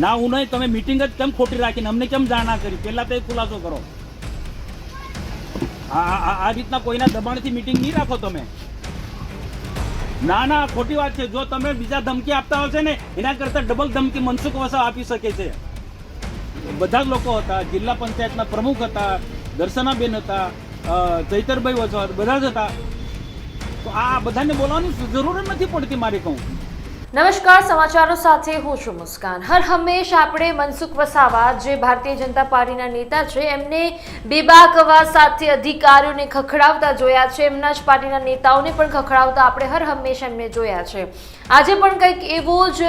ના, હું નહીં, તમે મિટિંગ જ કેમ ખોટી રાખીને? અમને કેમ જાણ ના કરી? પહેલાં તો એ ખુલાસો કરો. આ રીતના કોઈના દબાણથી મિટિંગ નહીં રાખો તમે. ના ના, ખોટી વાત છે. જો તમે બીજા ધમકી આપતા હશે ને, એના કરતાં ડબલ ધમકી મનસુખ વસાવ આપી શકે છે. બધા જ લોકો હતા, જિલ્લા પંચાયતના પ્રમુખ હતા, દર્શનાબેન હતા ચૈતરભાઈ વસાવ બધા જ હતા. તો આ બધાને બોલવાની જરૂર નથી પડતી મારે કહું. નમસ્કાર, સમાચારો સાથે હું છું મુસ્કાન. હર હંમેશ આપણે મનસુખ વસાવા, જે ભારતીય જનતા પાર્ટીના નેતા છે, એમને બેબાકવા સાથે અધિકારીઓને ખખડાવતા જોયા છે. એમના જ પાર્ટીના નેતાઓને પણ ખખડાવતા આપણે હર હંમેશ એમને જોયા છે. આજે પણ કંઈક એવો જ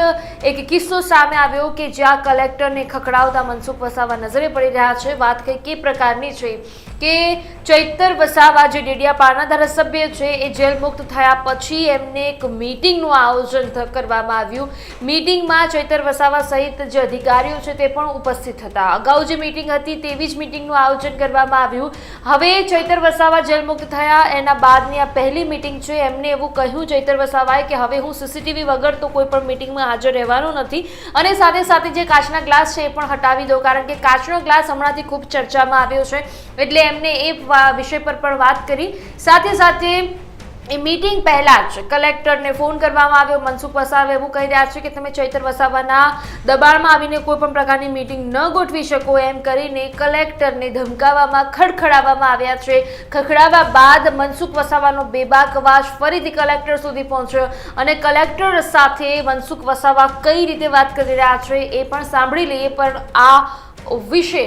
એક કિસ્સો સામે આવ્યો કે જ્યાં કલેક્ટરને ખખડાવતા મનસુખ વસાવા નજરે પડી રહ્યા છે. વાત કંઈક એ પ્રકારની છે કે ચૈતર વસાવા, જે ડેડિયાપાડાના ધારાસભ્ય છે, એ જેલ મુક્ત થયા પછી એમને એક મિટિંગનું આયોજન થ- કરવામાં આવ્યું. મીટિંગમાં ચૈતર વસાવા સહિત જે અધિકારીઓ છે તે પણ ઉપસ્થિત હતા. અગાઉ જે મિટિંગ હતી તેવી જ મીટિંગનું આયોજન કરવામાં આવ્યું. હવે ચૈતર વસાવા જેલમુક્ત થયા. એના બાદની આ પહેલી મિટિંગ છે. એમને એવું કહ્યું ચૈતર વસાવાએ કે હવે હું સીસીટીવી વગર તો કોઈ પણ મિટિંગમાં હાજર રહેવાનો નથી. અને સાથે સાથે જે કાચના ગ્લાસ છે એ પણ હટાવી દો, કારણ કે કાચનો ગ્લાસ હમણાંથી ખૂબ ચર્ચામાં આવ્યો છે. એટલે એમને એ વિષય પર પણ વાત કરી. સાથે સાથે એ મીટિંગ પહેલા જ કલેક્ટરને ફોન કરવામાં આવ્યો. મનસુખ વસાવા એવું કહી રહ્યા છે કે તમે ચૈતર વસાવાના દબાણમાં આવીને કોઈ પણ પ્રકારની મીટિંગ ન ગોઠવી શકો એમ કરીને કલેક્ટરને ધમકાવવામાં, ખડખડાવવામાં આવ્યા છે. ખખડાવા બાદ મનસુખ વસાવાનો બેબાક વાસ ફરીથી કલેક્ટર સુધી પહોંચ્યો અને કલેક્ટર સાથે મનસુખ વસાવા કઈ રીતે વાત કરી રહ્યા છે એ પણ સાંભળી લઈએ. પણ આ વિશે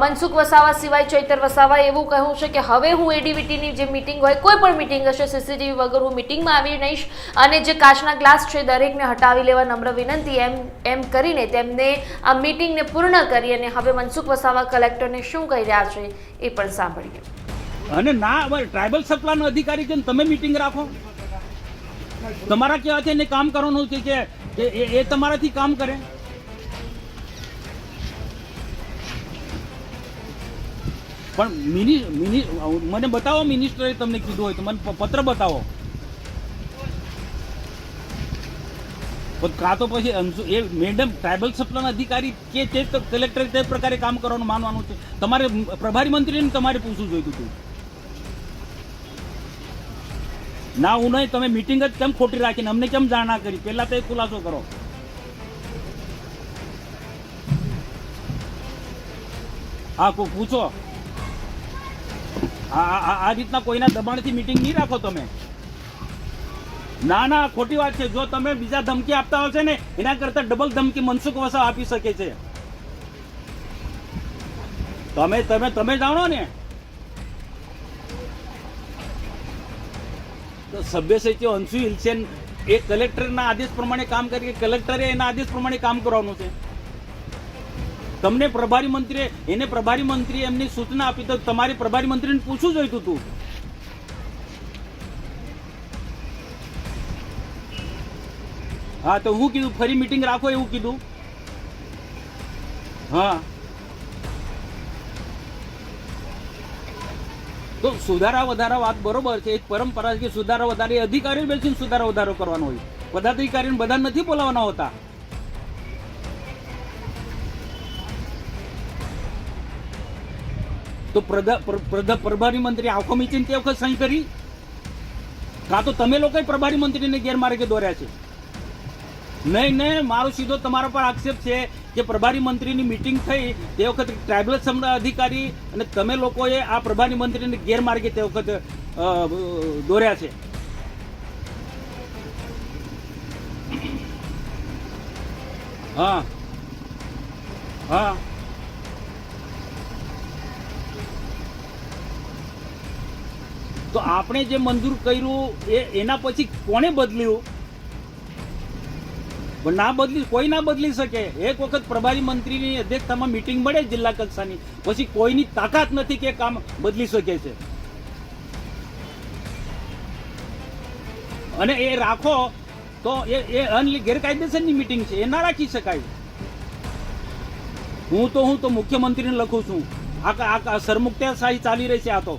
મનસુખ વસાવા સિવાય ચૈતર વસાવા એવું કહ્યું છે કે હવે હું એડીવીટીની જે મિટિંગ હોય, કોઈ પણ મિટિંગ હશે સીસીટીવી વગર હું મિટિંગમાં આવી નહીશ અને જે કાચના ગ્લાસ છે, દરેકને હટાવી લેવા નમ્ર વિનંતી એમ એમ કરીને તેમને આ મીટિંગને પૂર્ણ કરી અને હવે મનસુખ વસાવા કલેક્ટરને શું કહી રહ્યા છે એ પણ સાંભળીએ. અને ના ટ્રાઇબલ સપ્લાયનો અધિકારી છે તમે મીટિંગ રાખો. તમારા કહેવાથી એને કામ કરવાનું છે કે એ તમારાથી કામ કરે. પણ મિનિ મિનિ, મને બતાવો મિનિસ્ટરે તમને કીધું હોય તો મને પત્ર બતાવો. કાં તો પછી એ મેડમ ટ્રાઇબલ સપ્લાયના અધિકારી કે તે કલેક્ટરે તે પ્રકારે કામ કરવાનું માનવાનું છે? તમારે પ્રભારી મંત્રીને તમારે પૂછવું જોઈતું હતું. ના, હું નહીં, તમે મિટિંગ જ કેમ ખોટી રાખીને? અમને કેમ જાણ ના કરી? પહેલાં તો એ ખુલાસો કરો. હા, કો- પૂછો. આ રીતના કોઈના દબાણથી મિટિંગ નહીં રાખો તમે. ના ના, ખોટી વાત છે. જો તમે બીજા ધમકી આપતા હશે ને, એના કરતા ડબલ ધમકી મનસુખ વસાવ આપી શકે છે. તમે તમે તમે જાણો ને. તો સભ્યસચિવ અંશુ હિલસેન એ કલેક્ટરના આદેશ પ્રમાણે કામ કરી, કલેક્ટરે એના આદેશ પ્રમાણે કામ કરવાનું છે. તમને પ્રભારી મંત્રીએ, એને પ્રભારી મંત્રીએ એમની સૂચના આપી તો તમારે પ્રભારી મંત્રીને પૂછવું જોઈતું હતું. હા, તો હું કીધું, ફરી મીટિંગ રાખો એવું કીધું. હા. તો સુધારા વધારા વાત બરોબર છે એક પરંપરા છે કે સુધારા વધારે અધિકારીઓ બેસીને સુધારા વધારો કરવાનો હોય. પદાધિકારીને બધા નથી બોલાવવાના હોતા. તો પ્રધા- પ્ર- પ્રધા- પ્રભારી મંત્રી આખો મીચીને તે વખત સહી કરી? કાં તો તમે લોકોએ પ્રભારી મંત્રીને ગેરમાર્ગે દોર્યા છે? નહીં નહીં, મારો સીધો તમારા પર આક્ષેપ છે કે પ્રભારી મંત્રીની મિટિંગ થઈ, તે વખત ટ્રાઇબલ અધિકારી અને તમે લોકોએ આ પ્રભારી મંત્રીને ગેરમાર્ગે તે વખત દોર્યા છે. હા. હા. તો આપણે જે મંજૂર કર્યું એ એના પછી કોને બદલ્યું? ના બદલી, કોઈ ના બદલી શકે. એક વખત પ્રભારી મંત્રીની અધ્યક્ષતામાં મીટિંગ મળે જિલ્લા કક્ષાની. પછી કોઈની તાકાત નથી કે કામ બદલી શકે છે. અને એ રાખો તો એ એ અનલી ગેરકાયદેસરની મીટિંગ છે. એ ના રાખી શકાય. હું તો હું તો મુખ્યમંત્રીને લખું છું. આ સરમુખત્યારશાહી ચાલી રહી છે આ તો.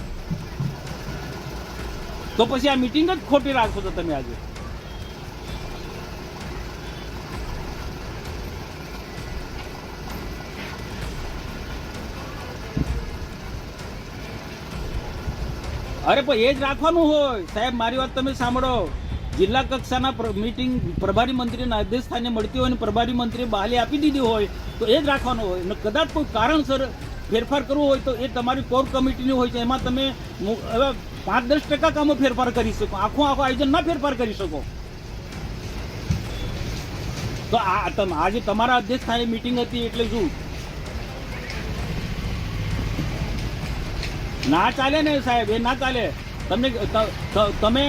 તો પછી આ મિટિંગ જ ખોટી રાખો છો તમે આજે. અરે પણ એ જ રાખવાનું હોય. સાહેબ, મારી વાત તમે સાંભળો. જિલ્લા કક્ષાના મીટિંગ પ્રભારી મંત્રીના અધ્યક્ષ સ્થાને મળતી હોય અને પ્રભારી મંત્રીએ બહાલી આપી દીધી હોય તો એ જ રાખવાનું હોય. અને કદાચ કોઈ કારણસર ફેરફાર કરવો હોય તો એ તમારી કોર કમિટીની હોય છે. એમાં તમે પાંચ દસ ટકા કામો ફેરફાર કરી શકો. આખું આખું આયોજન ના ફેરફાર કરી શકો. તો આ આજે તમારા અધ્યક્ષ સ્થાને મિટિંગ હતી એટલે શું? ના ચાલે ને સાહેબ, એ ના ચાલે. તમને તમે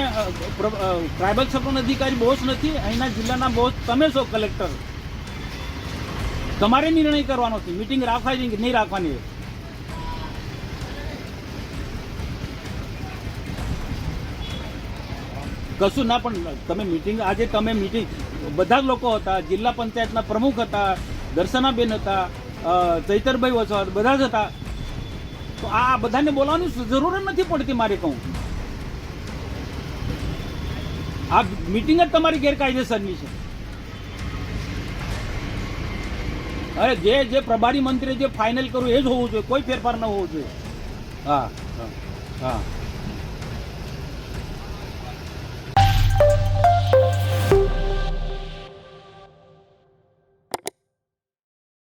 ટ્રાઇબલ સર્કલ અધિકારી બોસ નથી, અહીંના જિલ્લાના બોસ તમે છો કલેક્ટર તમારે નિર્ણય કરવાનો છે. મિટિંગ રાખવાની નહીં રાખવાની? કશું ના, પણ તમે મીટિંગ આજે તમે મિટિંગ બધા જ લોકો હતા, જિલ્લા પંચાયતના પ્રમુખ હતા, દર્શનાબેન હતા ચૈતરભાઈ વસવાટ બધા જ હતા. તો આ બધાને બોલાવવાની જરૂર જ નથી પડતી મારે કહું. આ મિટિંગ જ તમારી ગેરકાયદેસરની છે. અરે જે જે પ્રભારી મંત્રી જે ફાઇનલ કરવું એ જ હોવું જોઈએ. કોઈ ફેરફાર ન હોવો જોઈએ. હા હા હા.